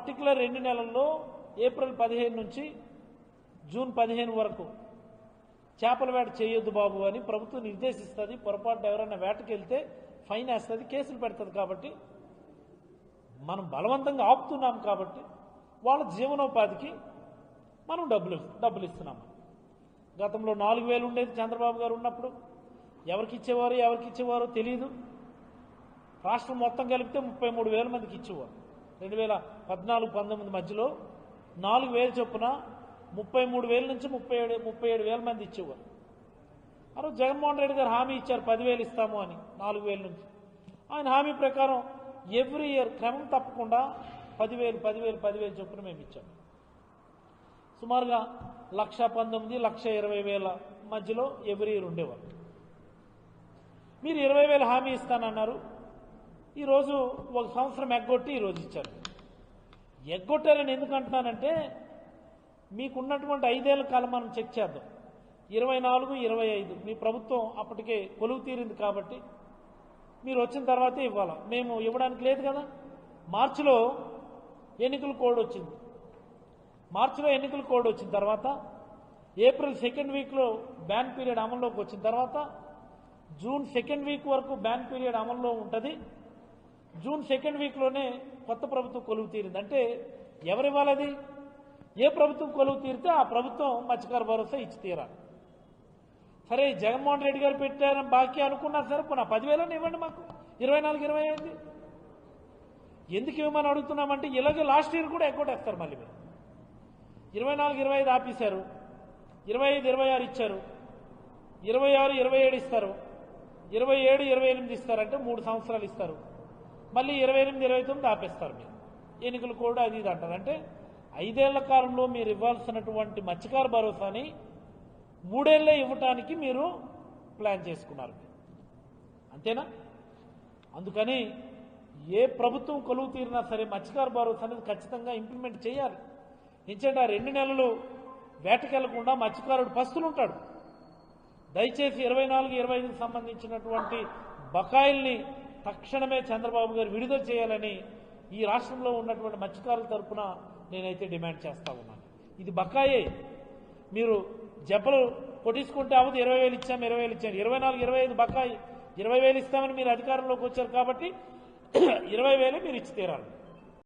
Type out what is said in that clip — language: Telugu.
పర్టికులర్ రెండు నెలల్లో ఏప్రిల్ పదిహేను నుంచి జూన్ పదిహేను వరకు చేపల వేట చేయొద్దు బాబు అని ప్రభుత్వం నిర్దేశిస్తుంది పొరపాటు ఎవరైనా వేటకి వెళ్తే ఫైన్ వేస్తుంది కేసులు పెడుతుంది కాబట్టి మనం బలవంతంగా ఆపుతున్నాం కాబట్టి వాళ్ళ జీవనోపాధికి మనం డబ్బులు డబ్బులు ఇస్తున్నాము గతంలో నాలుగు వేలు ఉండేది చంద్రబాబు గారు ఉన్నప్పుడు. ఎవరికి ఇచ్చేవారు ఎవరికి ఇచ్చేవారో తెలియదు రాష్ట్రం మొత్తం కలిపితే ముప్పై మూడు వేల మందికి ఇచ్చేవారు. రెండు వేల పద్నాలుగు పంతొమ్మిది మధ్యలో నాలుగు వేలు చొప్పున ముప్పై మూడు వేల నుంచి ముప్పై ఏడు ముప్పై ఏడు వేల మంది ఇచ్చేవారు. ఆ రోజు జగన్మోహన్ రెడ్డి గారు హామీ ఇచ్చారు పదివేలు ఇస్తాము అని నాలుగు వేల నుంచి. ఆయన హామీ ప్రకారం ఎవ్రీ ఇయర్ క్రమం తప్పకుండా పదివేలు పదివేలు పదివేలు చొప్పున మేము ఇచ్చాము సుమారుగా లక్ష పంతొమ్మిది లక్ష ఇరవై వేల మధ్యలో ఎవ్రీ ఇయర్ ఉండేవారు. మీరు ఇరవై వేల హామీ ఇస్తానన్నారు ఈరోజు ఒక సంవత్సరం ఎగ్గొట్టి ఈరోజు ఇచ్చారు. ఎగ్గొట్టారని ఎందుకు అంటున్నానంటే మీకున్నటువంటి ఐదేళ్ళ కాలం మనం చెక్ చేద్దాం. ఇరవై నాలుగు ఇరవై ఐదు. మీ ప్రభుత్వం అప్పటికే కొలువు తీరింది కాబట్టి మీరు వచ్చిన తర్వాతే ఇవ్వాలి? మేము ఇవ్వడానికి లేదు కదా? మార్చిలో ఎన్నికల కోడ్ వచ్చింది. మార్చిలో ఎన్నికల కోడ్ వచ్చిన తర్వాత ఏప్రిల్ సెకండ్ వీక్లో బ్యాన్ పీరియడ్ అమల్లోకి వచ్చిన తర్వాత జూన్ సెకండ్ వీక్ వరకు బ్యాన్ పీరియడ్ అమల్లో ఉంటుంది. జూన్ సెకండ్ వీక్లోనే కొత్త ప్రభుత్వం కొలువు తీరింది. అంటే ఎవరివ్వాలది? ఏ ప్రభుత్వం కొలువు తీరితే ఆ ప్రభుత్వం మత్స్యకార భరోసా ఇచ్చి తీరాలి. సరే జగన్మోహన్ రెడ్డి గారు పెట్టారని బాకీ అనుకున్నా సరే పునః పదివేలని ఇవ్వండి మాకు. ఇరవై నాలుగు ఇరవై ఐదు ఎందుకు ఇవ్వమని అడుగుతున్నామంటే ఇలాగే లాస్ట్ ఇయర్ కూడా ఎగ్గొట్టేస్తారు మళ్ళీ మీరు. ఇరవై నాలుగు ఇరవై ఐదు ఆపేశారు. ఇరవై ఐదు ఇరవై ఆరు ఇచ్చారు. ఇరవై ఆరు ఇరవై ఏడు ఇస్తారు. ఇరవై ఏడు ఇరవై ఎనిమిది ఇస్తారంటే మూడు సంవత్సరాలు ఇస్తారు. మళ్ళీ ఇరవై ఎనిమిది ఇరవై తొమ్మిది ఆపేస్తారు మీరు. ఎన్నికలు కూడా అది ఇది అంటారు. అంటే ఐదేళ్ళ కాలంలో మీరు ఇవ్వాల్సినటువంటి మత్స్యకార భరోసాని మూడేళ్ళే ఇవ్వటానికి మీరు ప్లాన్ చేసుకున్నారు. అంతేనా? అందుకని ఏ ప్రభుత్వం కొలువు తీరినా సరే మత్స్యకార భరోసా అనేది ఖచ్చితంగా ఇంప్లిమెంట్ చేయాలి. ఎందుకంటే ఆ రెండు నెలలు వేటకెళ్ళకుండా మత్స్యకారుడు పస్తులుంటాడు దయచేసి ఇరవై నాలుగు ఇరవై ఐదుకి సంబంధించినటువంటి బకాయిల్ని తక్షణమే చంద్రబాబు గారు విడుదల చేయాలని ఈ రాష్ట్రంలో ఉన్నటువంటి మత్స్యకారుల తరఫున నేనైతే డిమాండ్ చేస్తా ఉన్నాను. ఇది బకాయే. మీరు జబ్బలు కొట్టించుకుంటే అవదు ఇరవై వేలు ఇచ్చాము ఇరవై వేలు ఇచ్చాము ఇరవై నాలుగు ఇరవై ఐదు బకాయి ఇరవై వేలు ఇస్తామని మీరు అధికారంలోకి వచ్చారు కాబట్టి ఇరవై వేలే మీరు ఇచ్చి తీరాలి.